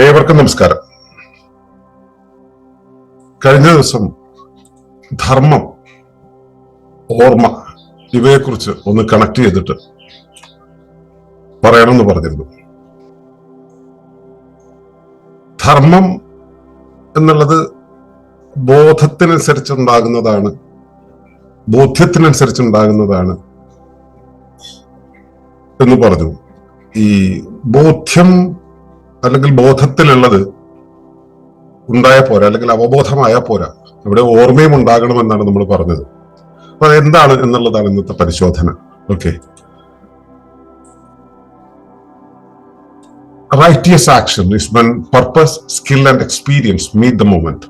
ഏവർക്കും നമസ്കാരം. കഴിഞ്ഞ ദിവസം ധർമ്മം ഓർമ്മ ഇവയെക്കുറിച്ച് ഒന്ന് കണക്ട് ചെയ്തിട്ട് പറയണമെന്ന് പറഞ്ഞിരുന്നു. ധർമ്മം എന്നുള്ളത് ബോധത്തിനനുസരിച്ചുണ്ടാകുന്നതാണ് ബോധ്യത്തിനനുസരിച്ചുണ്ടാകുന്നതാണ് എന്ന് പറഞ്ഞു. ഈ ബോധ്യം അല്ലെങ്കിൽ ബോധത്തിലുള്ളത് ഉണ്ടായ പോരാ അല്ലെങ്കിൽ അവബോധമായ പോരാ. ഇവിടെ ഓർമ്മയും ഉണ്ടാകണമെന്നാണ് നമ്മൾ പറഞ്ഞത്. അപ്പൊ അതെന്താണ് എന്നുള്ളതാണ് ഇന്നത്തെ പരിശോധന. Okay. Righteous action is when purpose skill and experience meet the moment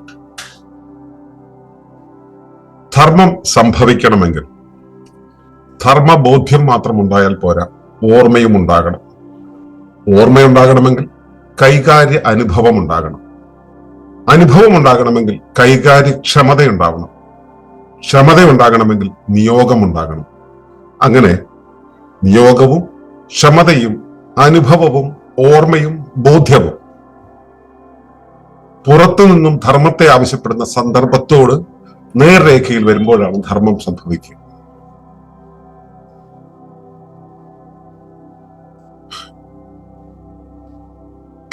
ധർമ്മം സംഭവിക്കണമെങ്കിൽ ധർമ്മബോധ്യം മാത്രം ഉണ്ടായാൽ പോരാ ഓർമ്മയും ഉണ്ടാകണം. ഓർമ്മയുണ്ടാകണമെങ്കിൽ കൈകാര്യ അനുഭവം ഉണ്ടാകണം അനുഭവം ഉണ്ടാകണമെങ്കിൽ കൈകാര്യക്ഷമത ഉണ്ടാവണം ക്ഷമത ഉണ്ടാകണമെങ്കിൽ നിയോഗം ഉണ്ടാകണം അങ്ങനെ നിയോഗവും ക്ഷമതയും അനുഭവവും ഓർമ്മയും ബോധ്യവും പുറത്തു നിന്നും ധർമ്മത്തെ ആവശ്യപ്പെടുന്ന സന്ദർഭത്തോട് നേർരേഖയിൽ വരുമ്പോഴാണ് ധർമ്മം സംഭവിക്കുക.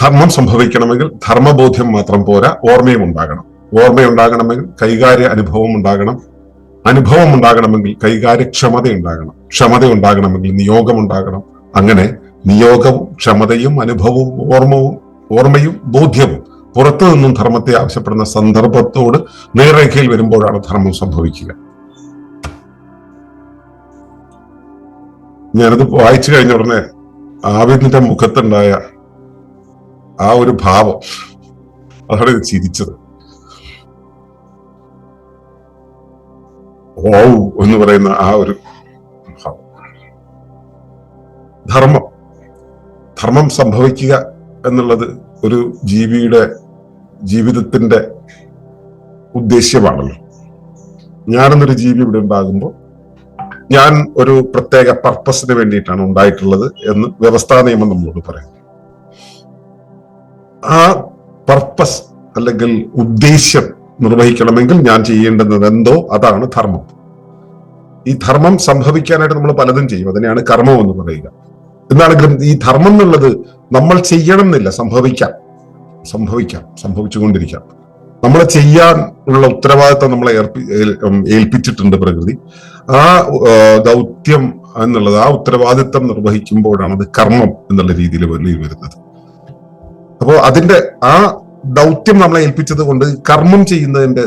ധർമ്മം സംഭവിക്കണമെങ്കിൽ ധർമ്മബോധ്യം മാത്രം പോരാ ഓർമ്മയും ഉണ്ടാകണം. ഓർമ്മയുണ്ടാകണമെങ്കിൽ കൈകാര്യ അനുഭവം ഉണ്ടാകണം. അനുഭവം ഉണ്ടാകണമെങ്കിൽ കൈകാര്യക്ഷമത ഉണ്ടാകണം. ക്ഷമത ഉണ്ടാകണമെങ്കിൽ നിയോഗം ഉണ്ടാകണം. അങ്ങനെ നിയോഗവും ക്ഷമതയും അനുഭവവും ഓർമ്മവും ഓർമ്മയും ബോധ്യവും പുറത്തു നിന്നും ധർമ്മത്തെ ആവശ്യപ്പെടുന്ന സന്ദർഭത്തോട് നേർരേഖയിൽ വരുമ്പോഴാണ് ധർമ്മം സംഭവിക്കുക. ഞാനത് വായിച്ചു കഴിഞ്ഞ ഉടനെ ആവിദിന്റെ മുഖത്തുണ്ടായ ആ ഒരു ഭാവം. അതാണ് ഇത് ചിരിച്ചത്. ഓ എന്ന് പറയുന്ന ആ ഒരു ധർമ്മം. ധർമ്മം സംഭവിക്കുക എന്നുള്ളത് ഒരു ജീവിയുടെ ജീവിതത്തിന്റെ ഉദ്ദേശ്യമാണല്ലോ. ഞാനെന്നൊരു ജീവി ഇവിടെ ഉണ്ടാകുമ്പോൾ ഞാൻ ഒരു പ്രത്യേക പർപ്പസിന് വേണ്ടിയിട്ടാണ് ഉണ്ടായിട്ടുള്ളത് എന്ന് വ്യവസ്ഥാ നിയമം നമ്മളോട് പറയും ആ പർപ്പസ് അല്ലെങ്കിൽ ഉദ്ദേശ്യം നിർവഹിക്കണമെങ്കിൽ ഞാൻ ചെയ്യേണ്ടുന്നത് എന്തോ അതാണ് ധർമ്മം. ഈ ധർമ്മം സംഭവിക്കാനായിട്ട് നമ്മൾ പലതും ചെയ്യും. അതിനെയാണ് കർമ്മം എന്ന് പറയുക. എന്നാണെങ്കിലും ഈ ധർമ്മം എന്നുള്ളത് നമ്മൾ ചെയ്യണം എന്നില്ല സംഭവിക്കാം. സംഭവിക്കാം സംഭവിച്ചുകൊണ്ടിരിക്കാം. നമ്മൾ ചെയ്യാൻ ഉള്ള ഉത്തരവാദിത്വം നമ്മളെ ഏർപ്പി ഏൽപ്പിച്ചിട്ടുണ്ട് പ്രകൃതി. ആ ദൗത്യം എന്നുള്ളത് ആ ഉത്തരവാദിത്വം നിർവഹിക്കുമ്പോഴാണ് അത് കർമ്മം എന്നുള്ള രീതിയിൽ വരുന്നത്. അപ്പോ അതിന്റെ ആ ദൗത്യം നമ്മളെ ഏൽപ്പിച്ചത് കൊണ്ട് കർമ്മം ചെയ്യുന്നതിന്റെ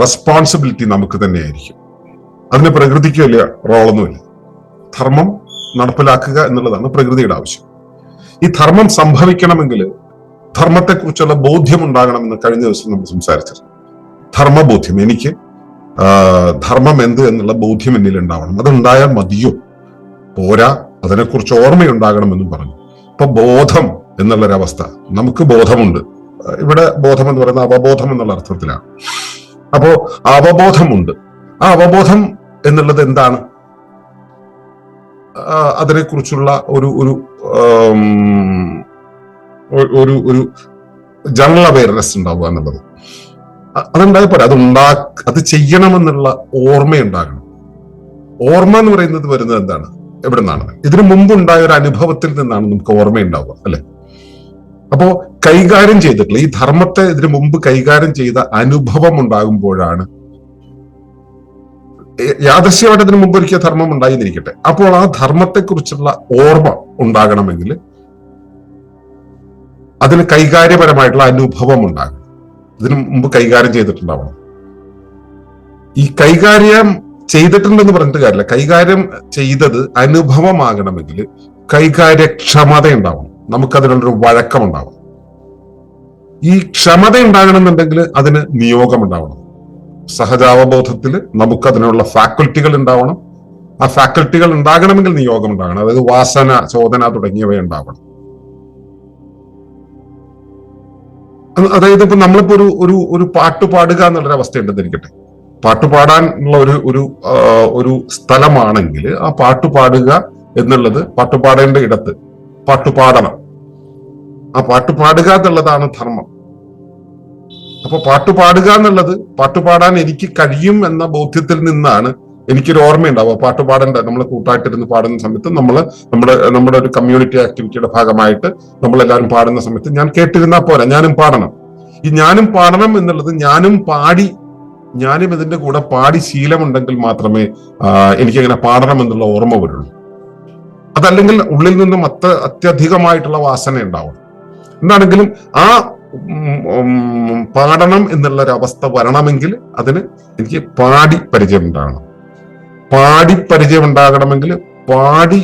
റെസ്പോൺസിബിലിറ്റി നമുക്ക് തന്നെയായിരിക്കും. അതിന് പ്രകൃതിക്ക് വലിയ റോളൊന്നുമില്ല ധർമ്മം നടപ്പിലാക്കുക എന്നുള്ളതാണ് പ്രകൃതിയുടെ ആവശ്യം. ഈ ധർമ്മം സംഭവിക്കണമെങ്കിൽ ധർമ്മത്തെക്കുറിച്ചുള്ള ബോധ്യം ഉണ്ടാകണമെന്ന് കഴിഞ്ഞ ദിവസം നമ്മൾ സംസാരിച്ചത് ധർമ്മബോധ്യം. എനിക്ക് ധർമ്മം എന്ത് എന്നുള്ള ബോധ്യം എന്നിൽ ഉണ്ടാവണം. അതുണ്ടായാൽ മതിയോ? പോരാ. അതിനെക്കുറിച്ച് ഓർമ്മയുണ്ടാകണമെന്നും പറഞ്ഞു. അപ്പൊ ബോധം എന്നുള്ളൊരവസ്ഥ. നമുക്ക് ബോധമുണ്ട്. ഇവിടെ ബോധം എന്ന് പറയുന്നത് അവബോധം എന്നുള്ള അർത്ഥത്തിലാണ്. അപ്പോ അവബോധമുണ്ട്. ആ അവബോധം എന്നുള്ളത് എന്താണ്? അതിനെക്കുറിച്ചുള്ള ഒരു ഒരു ഒരു ഒരു ജനറൽ അവയർനെസ് ഉണ്ടാവുക എന്നുള്ളത്. അതുണ്ടായ പോലെ അത് ഉണ്ടാ അത് ചെയ്യണമെന്നുള്ള ഓർമ്മ ഉണ്ടാകണം ഓർമ്മ എന്ന് പറയുന്നത് വരുന്നത് എന്താണ്? എവിടെ നിന്നാണ് ഇതിനു മുമ്പ് ഉണ്ടായ ഒരു അനുഭവത്തിൽ നിന്നാണ് നമുക്ക് ഓർമ്മയുണ്ടാവുക അല്ലെ? അപ്പോ കൈകാര്യം ചെയ്തിട്ടുള്ള ഈ ധർമ്മത്തെ ഇതിനു മുമ്പ് കൈകാര്യം ചെയ്ത അനുഭവം ഉണ്ടാകുമ്പോഴാണ് യാദർശ്യമായിട്ട് ഇതിനു മുമ്പ് ഒരിക്കൽ ധർമ്മം ഉണ്ടായിരിക്കട്ടെ അപ്പോൾ ആ ധർമ്മത്തെക്കുറിച്ചുള്ള ഓർമ്മ ഉണ്ടാകണമെങ്കിൽ അതിന് കൈകാര്യപരമായിട്ടുള്ള അനുഭവം ഉണ്ടാകും ഇതിനു മുമ്പ് കൈകാര്യം ചെയ്തിട്ടുണ്ടാവണം. ഈ കൈകാര്യം ചെയ്തിട്ടുണ്ടെന്ന് പറഞ്ഞിട്ട് കാര്യമില്ല. കൈകാര്യം ചെയ്തത് അനുഭവമാകണമെങ്കിൽ കൈകാര്യക്ഷമത ഉണ്ടാവണം. നമുക്കതിനുള്ളൊരു വഴക്കമുണ്ടാവണം. ഈ ക്ഷമത ഉണ്ടാകണമെന്നുണ്ടെങ്കിൽ അതിന് നിയോഗം ഉണ്ടാവണം സഹജാവബോധത്തിൽ നമുക്കതിനുള്ള ഫാക്കൽറ്റികൾ ഉണ്ടാവണം ആ ഫാക്കൽറ്റികൾ ഉണ്ടാകണമെങ്കിൽ നിയോഗം ഉണ്ടാകണം അതായത് വാസന ചോദന തുടങ്ങിയവ ഉണ്ടാവണം അതായത് ഇപ്പൊ നമ്മളിപ്പോ ഒരു ഒരു ഒരു പാട്ട് പാടുക എന്നുള്ളൊരു അവസ്ഥ ഉണ്ടെന്നിരിക്കട്ടെ പാട്ട് പാടാനുള്ള ഒരു ഒരു ഒരു സ്ഥലമാണെങ്കിൽ ആ പാട്ട് പാടുക എന്നുള്ളത് പാട്ട് പാടേണ്ട ഇടത്ത് പാട്ട് പാടണം ആ പാട്ട് പാടുക എന്നുള്ളതാണ് ധർമ്മം. അപ്പൊ പാട്ട് പാടുക എന്നുള്ളത് പാട്ട് പാടാൻ എനിക്ക് കഴിയും എന്ന ബോധ്യത്തിൽ നിന്നാണ് എനിക്കൊരു ഓർമ്മയുണ്ടാവുക. പാട്ട് പാടേണ്ട നമ്മൾ കൂട്ടായിട്ടിരുന്ന് പാടുന്ന സമയത്ത് നമ്മൾ നമ്മുടെ നമ്മുടെ ഒരു കമ്മ്യൂണിറ്റി ആക്ടിവിറ്റിയുടെ ഭാഗമായിട്ട് നമ്മളെല്ലാവരും പാടുന്ന സമയത്ത് ഞാൻ കേട്ടിരുന്നാൽ പോരാ ഞാനും പാടണം. ഈ ഞാനും പാടണം എന്നുള്ളത് ഞാനും പാടി ഞാനും ഇതിന്റെ കൂടെ പാടി ശീലമുണ്ടെങ്കിൽ മാത്രമേ എനിക്ക് എനിക്കങ്ങനെ പാടണം എന്നുള്ള ഓർമ്മ വരുള്ളൂ. അതല്ലെങ്കിൽ ഉള്ളിൽ നിന്നും അത്ര അത്യധികമായിട്ടുള്ള വാസന ഉണ്ടാവും. എന്താണെങ്കിലും ആ പാടണം എന്നുള്ള ഒരു അവസ്ഥ വരണമെങ്കിൽ അതിന് എനിക്ക് പാടി പരിചയം ഉണ്ടാകണം. പാടി പരിചയം ഉണ്ടാകണമെങ്കിൽ പാടി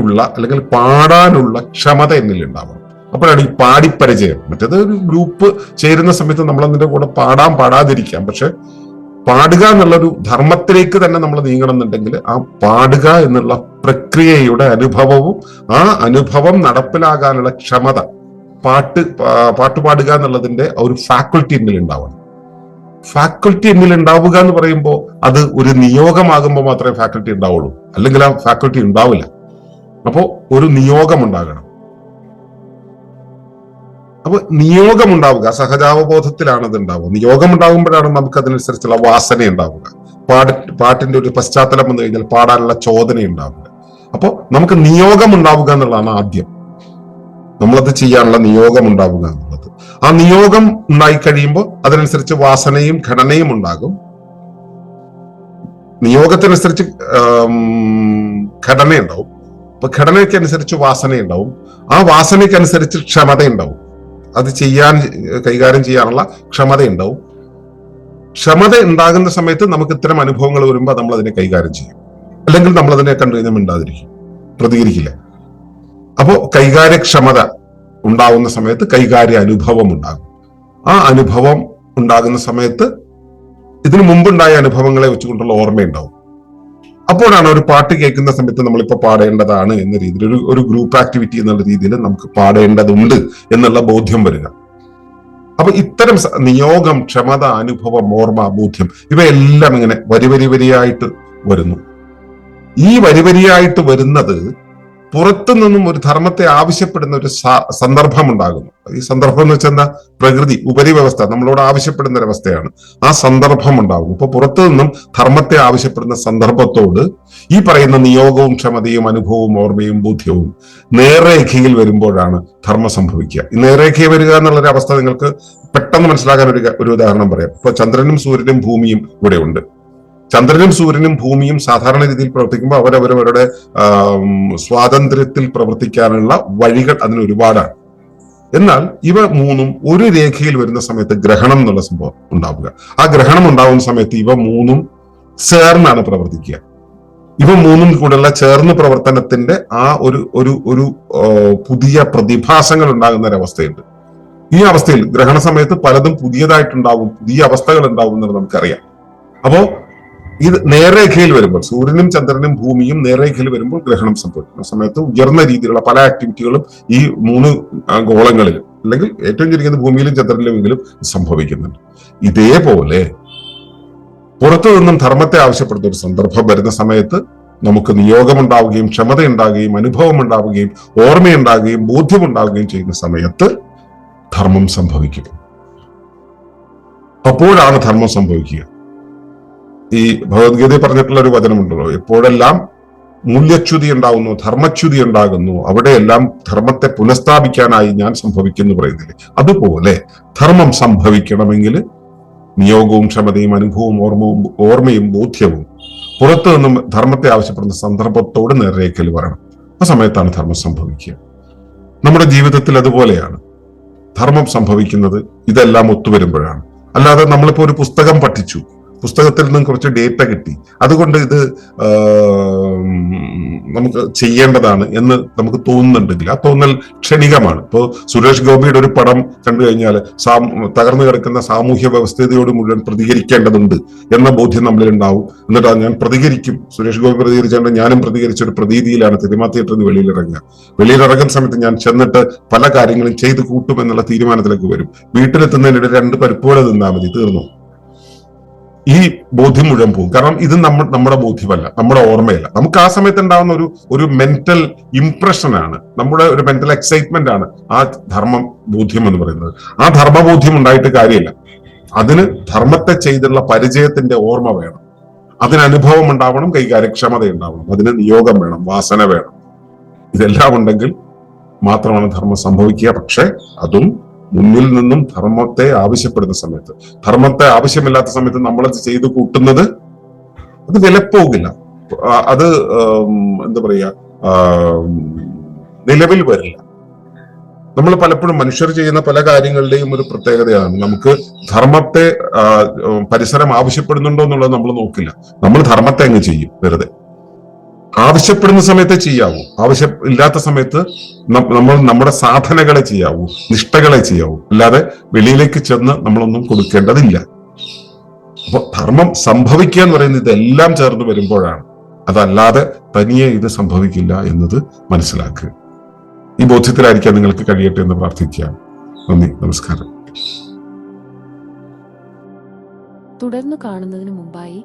ഉള്ള അല്ലെങ്കിൽ പാടാനുള്ള ക്ഷമത എന്നിൽ ഉണ്ടാവണം. അപ്പോഴാണ് ഈ പാടി പരിചയം. മറ്റേത് ഒരു ഗ്രൂപ്പ് ചേരുന്ന സമയത്ത് നമ്മൾ അതിന്റെ കൂടെ പാടാൻ പാടാതിരിക്കാം. പക്ഷെ പാടുക എന്നുള്ളൊരു ധർമ്മത്തിലേക്ക് തന്നെ നമ്മൾ നീങ്ങണം എന്നുണ്ടെങ്കിൽ ആ പാടുക എന്നുള്ള പ്രക്രിയയുടെ അനുഭവവും ആ അനുഭവം നടപ്പിലാകാനുള്ള ക്ഷമത പാട്ട് പാട്ട് പാടുക എന്നുള്ളതിന്റെ ഒരു ഫാക്കൽറ്റി എന്നിൽ ഉണ്ടാവണം. ഫാക്കൽറ്റി എന്നിൽ ഉണ്ടാവുക എന്ന് പറയുമ്പോൾ അത് ഒരു നിയോഗമാകുമ്പോൾ മാത്രമേ ഫാക്കൽറ്റി ഉണ്ടാവുള്ളൂ. അല്ലെങ്കിൽ ആ ഫാക്കൾട്ടി ഉണ്ടാവില്ല. അപ്പോ ഒരു നിയോഗം ഉണ്ടാകണം. അപ്പൊ നിയോഗം ഉണ്ടാവുക സഹജാവബോധത്തിലാണ് അത് ഉണ്ടാവുക. നിയോഗം ഉണ്ടാകുമ്പോഴാണ് നമുക്ക് അതിനനുസരിച്ചുള്ള വാസന ഉണ്ടാവുക. പാട്ട് പാട്ടിന്റെ ഒരു പശ്ചാത്തലം വന്നു കഴിഞ്ഞാൽ പാടാനുള്ള ചോദന ഉണ്ടാവുക. അപ്പോ നമുക്ക് നിയോഗം ഉണ്ടാവുക എന്നുള്ളതാണ് ആദ്യം. നമ്മളത് ചെയ്യാനുള്ള നിയോഗം ഉണ്ടാവുക എന്നുള്ളത്. ആ നിയോഗം ഉണ്ടായി കഴിയുമ്പോൾ അതിനനുസരിച്ച് വാസനയും ഘടനയും ഉണ്ടാകും. നിയോഗത്തിനനുസരിച്ച് ഘടന ഉണ്ടാവും അപ്പൊ ഘടനയ്ക്കനുസരിച്ച് വാസനയുണ്ടാവും. ആ വാസനയ്ക്കനുസരിച്ച് ക്ഷമത ഉണ്ടാവും അത് ചെയ്യാൻ കൈകാര്യം ചെയ്യാനുള്ള ക്ഷമത ഉണ്ടാവും ക്ഷമത ഉണ്ടാകുന്ന സമയത്ത് നമുക്ക് ഇത്തരം അനുഭവങ്ങൾ വരുമ്പോൾ നമ്മൾ അതിനെ കൈകാര്യം ചെയ്യും. അല്ലെങ്കിൽ നമ്മൾ അതിനെ കണ്ടു കഴിഞ്ഞാൽ മിണ്ടാതിരിക്കും. പ്രതികരിക്കില്ല. അപ്പോ കൈകാര്യക്ഷമത ഉണ്ടാകുന്ന സമയത്ത് കൈകാര്യ അനുഭവം ഉണ്ടാകും. ആ അനുഭവം ഉണ്ടാകുന്ന സമയത്ത് ഇതിനു മുമ്പുണ്ടായ അനുഭവങ്ങളെ വെച്ചുകൊണ്ടുള്ള ഓർമ്മയുണ്ടാവും. അപ്പോഴാണ് ഒരു പാട്ട് കേൾക്കുന്ന സമയത്ത് നമ്മളിപ്പോ പാടേണ്ടതാണ് എന്ന രീതിയിൽ ഒരു ഒരു ഗ്രൂപ്പ് ആക്ടിവിറ്റി എന്നുള്ള രീതിയിൽ നമുക്ക് പാടേണ്ടതുണ്ട് എന്നുള്ള ബോധ്യം വരിക. അപ്പൊ ഇത്തരം നിയോഗം ക്ഷമത അനുഭവം ഓർമ്മ ബോധ്യം ഇവയെല്ലാം ഇങ്ങനെ വരി വരി വരിയായിട്ട് വരുന്നു. ഈ വരി വരിയായിട്ട് വരുന്നത് പുറത്തു നിന്നും ഒരു ധർമ്മത്തെ ആവശ്യപ്പെടുന്ന ഒരു സന്ദർഭം ഉണ്ടാകുന്നു ഈ സന്ദർഭം എന്ന് വെച്ചാൽ എന്താ? പ്രകൃതി ഉപരിവ്യവസ്ഥ നമ്മളോട് ആവശ്യപ്പെടുന്ന ഒരവസ്ഥയാണ് ആ സന്ദർഭം ഉണ്ടാകുന്നു ഇപ്പൊ പുറത്തു നിന്നും ധർമ്മത്തെ ആവശ്യപ്പെടുന്ന സന്ദർഭത്തോട് ഈ പറയുന്ന നിയോഗവും ക്ഷമതയും അനുഭവവും ഓർമ്മയും ബോധ്യവും നേർരേഖയിൽ വരുമ്പോഴാണ് ധർമ്മം സംഭവിക്കുക. ഈ നേർരേഖയിൽ വരിക എന്നുള്ള ഒരു അവസ്ഥ നിങ്ങൾക്ക് പെട്ടെന്ന് മനസ്സിലാക്കാൻ ഒരു ഒരു ഉദാഹരണം പറയാം. ഇപ്പൊ ചന്ദ്രനും സൂര്യനും ഭൂമിയും ഇവിടെ ഉണ്ട് ചന്ദ്രനും സൂര്യനും ഭൂമിയും സാധാരണ രീതിയിൽ പ്രവർത്തിക്കുമ്പോൾ അവരവരവരുടെ സ്വാതന്ത്ര്യത്തിൽ പ്രവർത്തിക്കാനുള്ള വഴികൾ അതിന് ഒരുപാടാണ്. എന്നാൽ ഇവ മൂന്നും ഒരു രേഖയിൽ വരുന്ന സമയത്ത് ഗ്രഹണം എന്നുള്ള സംഭവം ഉണ്ടാവുക. ആ ഗ്രഹണം ഉണ്ടാവുന്ന സമയത്ത് ഇവ മൂന്നും ചേർന്നാണ് പ്രവർത്തിക്കുക. ഇവ മൂന്നും കൂടെയുള്ള ചേർന്ന് പ്രവർത്തനത്തിന്റെ ആ ഒരു ഒരു ഒരു പുതിയ പ്രതിഭാസങ്ങൾ ഉണ്ടാകുന്ന ഒരവസ്ഥയുണ്ട് ഈ അവസ്ഥയിൽ ഗ്രഹണ സമയത്ത് പലതും പുതിയതായിട്ടുണ്ടാവും പുതിയ അവസ്ഥകൾ ഉണ്ടാവും എന്നുള്ളത് നമുക്കറിയാം. അപ്പോ ഇത് നേർരേഖയിൽ വരുമ്പോൾ സൂര്യനും ചന്ദ്രനും ഭൂമിയും നേർരേഖയിൽ വരുമ്പോൾ ഗ്രഹണം സംഭവിക്കുന്ന. സമയത്ത് ഉയർന്ന രീതിയിലുള്ള പല ആക്ടിവിറ്റികളും ഈ മൂന്ന് ഗോളങ്ങളിലും അല്ലെങ്കിൽ ഏറ്റവും ചുരുങ്ങിയത് ഭൂമിയിലും ചന്ദ്രനിലുമെങ്കിലും സംഭവിക്കുന്നുണ്ട്. ഇതേപോലെ പുറത്തു നിന്നും ധർമ്മത്തെ ആവശ്യപ്പെടുന്ന ഒരു സന്ദർഭം വരുന്ന സമയത്ത് നമുക്ക് നിയോഗമുണ്ടാവുകയും ക്ഷമത ഉണ്ടാവുകയും അനുഭവം ഉണ്ടാവുകയും ഓർമ്മയുണ്ടാവുകയും ബോധ്യമുണ്ടാവുകയും ചെയ്യുന്ന സമയത്ത് ധർമ്മം സംഭവിക്കും. അപ്പോഴാണ് ധർമ്മം സംഭവിക്കുക. ഈ ഭഗവത്ഗീതയിൽ പറഞ്ഞിട്ടുള്ള ഒരു വചനമുണ്ടല്ലോ. എപ്പോഴെല്ലാം മൂല്യച്യുതി ഉണ്ടാകുന്നു ധർമ്മച്യുതി ഉണ്ടാകുന്നു അവിടെയെല്ലാം ധർമ്മത്തെ പുനഃസ്ഥാപിക്കാനായി ഞാൻ സംഭവിക്കുന്നു പറയുന്നില്ലേ? അതുപോലെ ധർമ്മം സംഭവിക്കണമെങ്കിൽ നിയോഗവും ക്ഷമതയും അനുഭവവും ഓർമ്മവും ഓർമ്മയും ബോധ്യവും പുറത്തു നിന്നും ധർമ്മത്തെ ആവശ്യപ്പെടുന്ന സന്ദർഭത്തോട് നേർരേഖയിൽ വരണം. ആ സമയത്താണ് ധർമ്മം സംഭവിക്കുക. നമ്മുടെ ജീവിതത്തിൽ അതുപോലെയാണ്. ധർമ്മം സംഭവിക്കുന്നത് ഇതെല്ലാം ഒത്തുവരുമ്പോഴാണ്. അല്ലാതെ നമ്മളിപ്പോ ഒരു പുസ്തകം പഠിച്ചു. പുസ്തകത്തിൽ നിന്നും കുറച്ച് ഡേറ്റ കിട്ടി. അതുകൊണ്ട് ഇത് നമുക്ക് ചെയ്യേണ്ടതാണ് എന്ന് നമുക്ക് തോന്നുന്നുണ്ടെങ്കിൽ ആ തോന്നൽ ക്ഷണികമാണ്. ഇപ്പോൾ സുരേഷ് ഗോപിയുടെ ഒരു പടം കണ്ടു കഴിഞ്ഞാൽ സാ തകർന്നു കിടക്കുന്ന സാമൂഹ്യ വ്യവസ്ഥയോട് മുഴുവൻ പ്രതികരിക്കേണ്ടതുണ്ട് എന്ന ബോധ്യം നമ്മളിൽ ഉണ്ടാവും. എന്നിട്ട് ഞാൻ പ്രതികരിക്കും. സുരേഷ് ഗോപി പ്രതികരിച്ചുകൊണ്ട് ഞാനും പ്രതികരിച്ച ഒരു പ്രതീതിയിലാണ് സിനിമാ തിയേറ്ററിൽ നിന്ന് വെളിയിലിറങ്ങുക. വെളിയിലിറങ്ങുന്ന സമയത്ത് ഞാൻ ചെന്നിട്ട് പല കാര്യങ്ങളും ചെയ്ത് കൂട്ടും എന്നുള്ള തീരുമാനത്തിലേക്ക് വരും. വീട്ടിലെത്തുന്നതിനിടെ രണ്ട് പരിപ്പുകൾ തിന്നാൽ മതി തീർന്നു? ഈ ബോധ്യം മുഴുവൻ പോകും. കാരണം ഇത് നമ്മൾ നമ്മുടെ ബോധ്യമല്ല നമ്മുടെ ഓർമ്മയല്ല. നമുക്ക് ആ സമയത്ത് ഉണ്ടാവുന്ന ഒരു ഒരു മെന്റൽ ഇംപ്രഷനാണ് നമ്മുടെ ഒരു മെന്റൽ എക്സൈറ്റ്മെന്റ് ആണ് ആ ധർമ്മം ബോധ്യം എന്ന് പറയുന്നത്. ആ ധർമ്മബോധ്യം ഉണ്ടായിട്ട് കാര്യമില്ല. അതിന് ധർമ്മത്തെ ചെയ്തുള്ള പരിചയത്തിന്റെ ഓർമ്മ വേണം. അതിന് അനുഭവം ഉണ്ടാവണം കൈകാര്യക്ഷമത ഉണ്ടാവണം. അതിന് നിയോഗം വേണം വാസന വേണം. ഇതെല്ലാം ഉണ്ടെങ്കിൽ മാത്രമാണ് ധർമ്മം സംഭവിക്കുക. പക്ഷെ അതും മുന്നിൽ നിന്നും ധർമ്മത്തെ ആവശ്യപ്പെടുന്ന സമയത്ത്. ധർമ്മത്തെ ആവശ്യമില്ലാത്ത സമയത്ത് നമ്മളത് ചെയ്തു കൂട്ടുന്നത് അത് വിലപ്പോകില്ല. അത് എന്താ പറയാ നിലവിൽ വരില്ല. നമ്മൾ പലപ്പോഴും മനുഷ്യർ ചെയ്യുന്ന പല കാര്യങ്ങളുടെയും ഒരു പ്രത്യേകതയാണ്. നമുക്ക് ധർമ്മത്തെ പരിസരം ആവശ്യപ്പെടുന്നുണ്ടോ എന്നുള്ളത് നമ്മൾ നോക്കില്ല. നമ്മൾ ധർമ്മത്തെ അങ്ങ് ചെയ്യും വെറുതെ. ആവശ്യപ്പെടുന്ന സമയത്തെ ചെയ്യാവൂ. ആവശ്യം ഇല്ലാത്ത സമയത്ത് നമ്മൾ നമ്മുടെ സാധനകളെ ചെയ്യാവൂ നിഷ്ഠകളെ ചെയ്യാവൂ. അല്ലാതെ വെളിയിലേക്ക് ചെന്ന് നമ്മളൊന്നും കൊടുക്കേണ്ടതില്ല. അപ്പൊ ധർമ്മം സംഭവിക്കുക എന്ന് പറയുന്നത് ഇതെല്ലാം ചേർന്ന് വരുമ്പോഴാണ്. അതല്ലാതെ തനിയെ ഇത് സംഭവിക്കില്ല എന്നത് മനസ്സിലാക്കുക. ഈ ബോധ്യത്തിലായിരിക്കാൻ നിങ്ങൾക്ക് കഴിയട്ടെ എന്ന് പ്രാർത്ഥിക്കാം. നന്ദി നമസ്കാരം. തുടർന്ന് കാണുന്നതിന് മുമ്പായി